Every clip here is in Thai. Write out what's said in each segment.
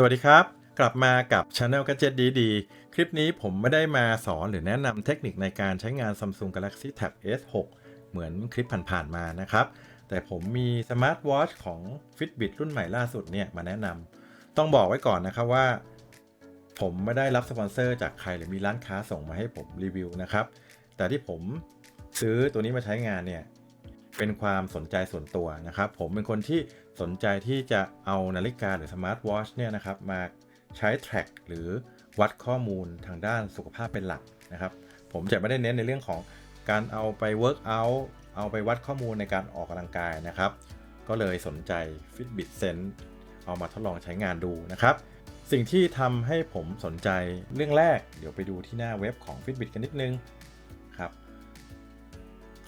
สวัสดีครับ กลับมากับ Channel Gadget ดีดีๆ คลิปนี้ผมไม่ได้มาสอนหรือแนะนำเทคนิคในการใช้งาน Samsung Galaxy Tab S6 เหมือนคลิปผ่านๆมานะครับ แต่ผมมีสมาร์ทวอชของ Fitbit รุ่นใหม่ล่าสุดเนี่ยมาแนะนำต้องบอกไว้ก่อนนะครับว่า ผมไม่ได้รับสปอนเซอร์จากใครหรือมีร้านค้าส่งมาให้ผมรีวิวนะครับ แต่ที่ผมซื้อตัวนี้มาใช้งานเนี่ย เป็นความสนใจส่วนตัวนะครับ ผมเป็นคนที่สนใจที่จะเอานาฬิกาหรือสมาร์ทวอชเนี่ยนะครับมาใช้ track หรือวัดข้อมูลทางด้านสุขภาพเป็นหลักนะครับ ผมจะไม่ได้เน้นในเรื่องของการเอาไป work out เอาไปวัดข้อมูลในการออกกำลังกายนะครับ ก็เลยสนใจ Fitbit Sense เอามาทดลองใช้งานดูนะครับ สิ่งที่ทำให้ผมสนใจเรื่องแรก เดี๋ยวไปดูที่หน้าเว็บของ Fitbit กันนิดนึงครับ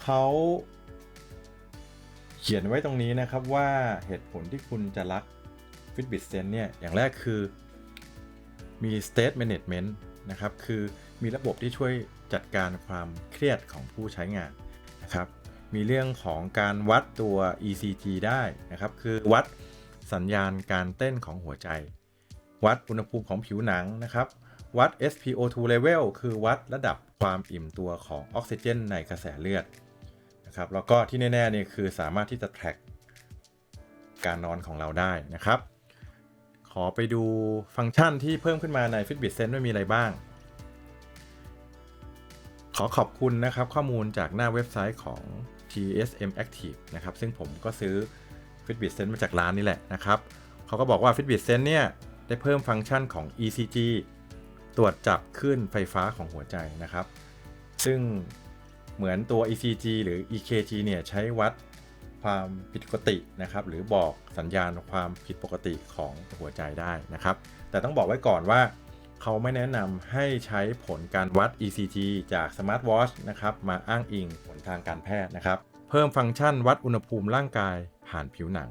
เขา เขียนไว้ตรงนี้นะครับว่าเหตุผลที่คุณจะรัก Fitbit Sense เนี่ย อย่างแรกคือมี state management นะครับ คือมีระบบที่ช่วยจัดการความเครียดของผู้ใช้งานนะครับ มีเรื่องของการวัดตัว ECG ได้นะครับ คือวัดสัญญาณการเต้นของหัวใจ วัดอุณหภูมิของผิวหนังนะครับ วัด SpO2 level คือวัดระดับความอิ่มตัวของออกซิเจนในกระแสเลือด นะครับแล้วก็ที่แน่ๆเนี่ยคือสามารถที่จะ track การนอนของเราได้นะครับ ขอไปดูฟังก์ชันที่เพิ่มขึ้นมาใน Fitbit Sense ว่ามีอะไรบ้าง ขอขอบคุณนะครับข้อมูลจากหน้าเว็บไซต์ของ TSM Active นะครับ ซึ่งผมก็ซื้อ Fitbit Sense มาจากร้านนี้แหละนะครับเขาก็บอกว่า Fitbit Sense เนี่ยได้เพิ่มฟังก์ชันของ ECG ตรวจจับคลื่นไฟฟ้าของหัวใจนะครับ ซึ่ง เหมือนตัว ECG หรือ EKG เนี่ยใช้วัดความผิดปกตินะครับ หรือบอกสัญญาณความผิดปกติของหัวใจได้นะครับ แต่ต้องบอกไว้ก่อนว่าเขาไม่แนะนำให้ใช้ผลการวัด ECG จากสมาร์ทวอชนะครับ มาอ้างอิงผลทางการแพทย์นะครับ เพิ่มฟังก์ชันวัดอุณหภูมิร่างกายผ่านผิวหนัง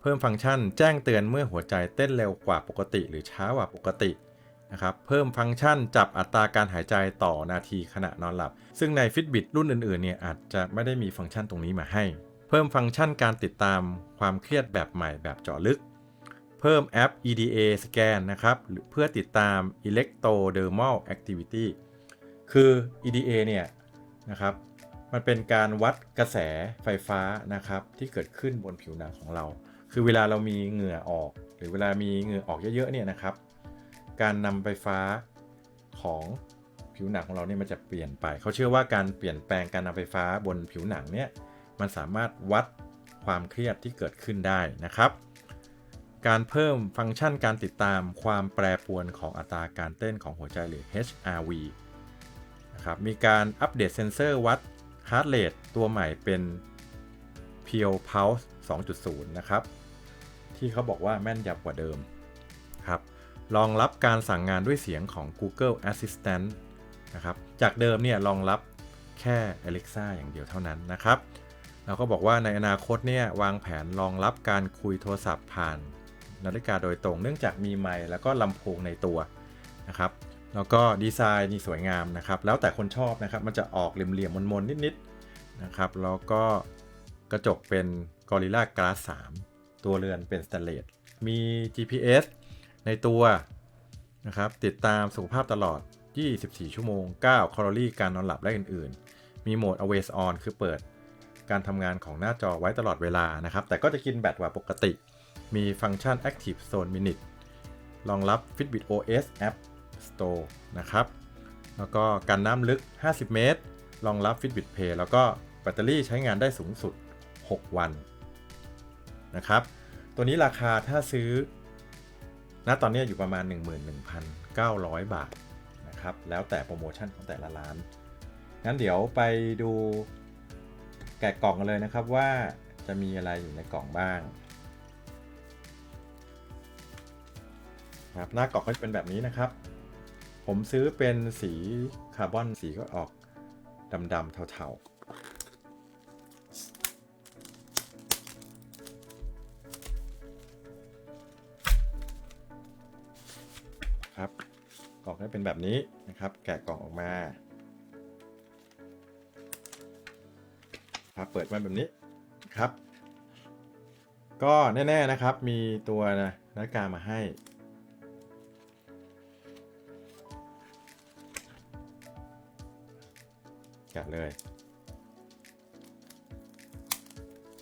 เพิ่มฟังก์ชันแจ้งเตือนเมื่อหัวใจเต้นเร็วกว่าปกติ หรือช้ากว่าปกติ นะครับเพิ่มฟังก์ชันจับอัตราการหายใจต่อนาทีขณะนอนหลับ ซึ่งใน Fitbit รุ่นอื่นๆเนี่ยอาจจะไม่ได้มีฟังก์ชันตรงนี้มาให้ เพิ่มฟังก์ชันการติดตามความเครียดแบบใหม่แบบเจาะลึก เพิ่มแอป EDA Scan นะครับเพื่อติดตาม Electrodermal Activity คือ EDA เนี่ยนะครับมันเป็นการวัดกระแสไฟฟ้านะครับที่เกิดขึ้นบนผิวหนังของเรา คือเวลาเรามีเหงื่อออก หรือเวลามีเหงื่อออกเยอะๆเนี่ยนะครับ การนำไฟฟ้าของผิวหนังของเราเนี่ยมันจะเปลี่ยนไป เขาเชื่อว่าการเปลี่ยนแปลงการนำไฟฟ้าบนผิวหนังเนี่ยมันสามารถวัดความเครียดที่เกิดขึ้นได้นะครับ การเพิ่มฟังก์ชันการติดตามความแปรปรวนของอัตราการเต้นของหัวใจหรือ HRV นะครับ มีการอัปเดตเซนเซอร์วัด Heart Rate ตัวใหม่เป็น Pure Pulse 2.0 นะครับ ที่เขาบอกว่าแม่นยำกว่าเดิม รองรับการสั่งงานด้วยเสียงของ Google Assistant นะครับ จากเดิมเนี่ยรองรับแค่ Alexa อย่างเดียวเท่านั้นนะครับ เราก็บอกว่าในอนาคตเนี่ยวางแผนรองรับการคุยโทรศัพท์ผ่านนาฬิกาโดยตรง เนื่องจากมีไมค์แล้วก็ลำโพงในตัวนะครับ แล้วก็ดีไซน์นี่สวยงามนะครับ แล้วแต่คนชอบนะครับ มันจะออกเหลี่ยมๆมนๆนิดๆนะครับ แล้วก็กระจกเป็น Gorilla Glass 3 ตัวเรือนเป็นสแตนเลส มี GPS ในตัวนะครับติดตามสุขภาพตลอด 24 ชั่วโมง 9 แคลอรี่ การนอนหลับและอื่น ๆ มีโหมด Always On คือเปิดการทำงานของหน้าจอไว้ตลอดเวลานะครับ แต่ก็จะกินแบตกว่าปกติ มีฟังก์ชัน Active Zone Minute รองรับ Fitbit OS App Store นะครับ แล้วก็กันน้ำลึก 50 เมตร รองรับ Fitbit Pay แล้วก็แบตเตอรี่ใช้งานได้สูงสุด 6 วันนะครับ ตัวนี้ราคาถ้าซื้อ ณตอนนี้อยู่ประมาณ 11,900 บาทนะครับ แล้วแต่โปรโมชั่นของแต่ละร้าน งั้นเดี๋ยวไปดูแกะกล่องกันเลยนะครับว่าจะมีอะไรอยู่ในกล่องบ้างครับหน้ากล่องก็จะเป็นแบบนี้นะครับ ผมซื้อเป็นสีคาร์บอนสีก็ออกดำๆเทาๆ ครับ กล่องก็เป็นแบบนี้นะครับ แกะกล่องออกมาครับเปิดมาแบบนี้ครับ ก็แน่ๆนะครับ มีตัวนาฬิกามาให้แกะเลย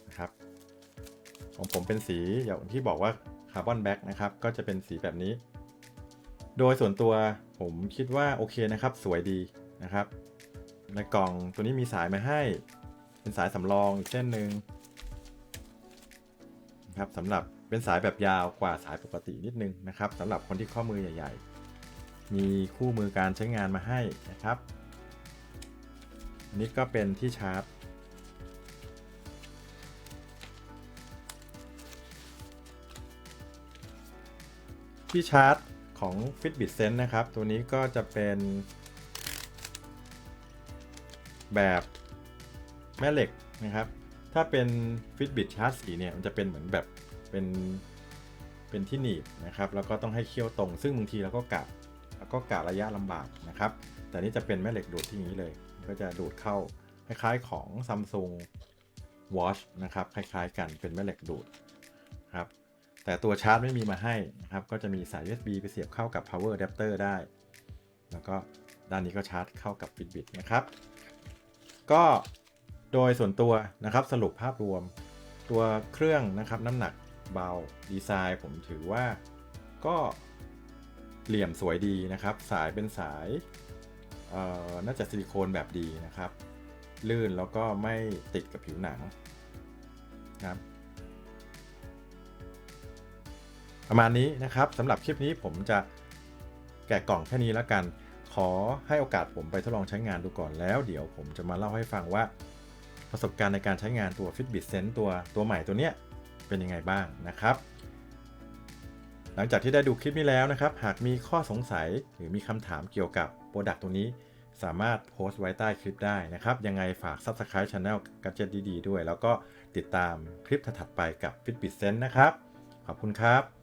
นะครับของผมเป็นสีอย่างที่บอกว่าคาร์บอนแบ็กนะครับ ก็จะเป็นสีแบบนี้ โดยส่วนตัวผมคิดว่าโอเคนะครับ สวยดีนะครับ ในกล่องตัวนี้มีสายมาให้ เป็นสายสำรองอีกเส้นหนึ่งนะครับสำหรับเป็นสายแบบยาวกว่าสายปกตินิดนึงนะครับสำหรับคนที่ข้อมือใหญ่ ๆ มีคู่มือการใช้งานมาให้นะครับอันนี้ก็เป็นที่ชาร์จที่ชาร์จ ของ Fitbit Sense นะครับ ตัวนี้ก็จะเป็น แบบแม่เหล็กนะครับ ถ้าเป็น Fitbit ชาร์จสีเนี่ยมันจะเป็นเหมือนแบบเป็นเป็นที่หนีบนะครับ แล้วก็ต้องให้เคี่ยวตรง ซึ่งบางทีเราก็กะแล้วก็กะระยะลำบากนะครับ แต่นี่จะเป็นแม่เหล็กดูดที่นี้เลย ก็จะดูดเข้าคล้ายๆของ Samsung Watch นะครับ คล้ายๆกันเป็นแม่เหล็กดูดครับ แต่ตัวชาร์จไม่มีมาให้นะครับ ก็จะมีสาย USB ไปเสียบเข้ากับ power adapter ได้ แล้วก็ด้านนี้ก็ชาร์จเข้ากับ Fitbit นะครับ ก็โดยส่วนตัวนะครับสรุปภาพรวมตัวเครื่องนะครับน้ำหนักเบาดีไซน์ผมถือว่าก็เหลี่ยมสวยดีนะครับ สายเป็นสายน่าจะซิลิโคนแบบดีนะครับ ลื่นแล้วก็ไม่ติดกับผิวหนังนะครับ ประมาณนี้นะครับสำหรับคลิปนี้ผมจะแกะกล่องแค่นี้แล้วกัน ขอให้โอกาสผมไปทดลองใช้งานดูก่อนแล้ว เดี๋ยวผมจะมาเล่าให้ฟังว่า ประสบการณ์ในการใช้งานตัว Fitbit Sense ตัวตัวใหม่ตัวเนี้ยเป็นยังไงบ้างนะครับ หลังจากที่ได้ดูคลิปนี้แล้วนะครับ หากมีข้อสงสัยหรือมีคำถามเกี่ยวกับโปรดักต์ตัวนี้สามารถโพสต์ไว้ใต้คลิปได้นะครับ ยังไงฝาก Subscribe Channel กัจเจดีๆด้วย แล้วก็ติดตามคลิปถัดไปกับ Fitbit Sense นะครับ ขอบคุณครับ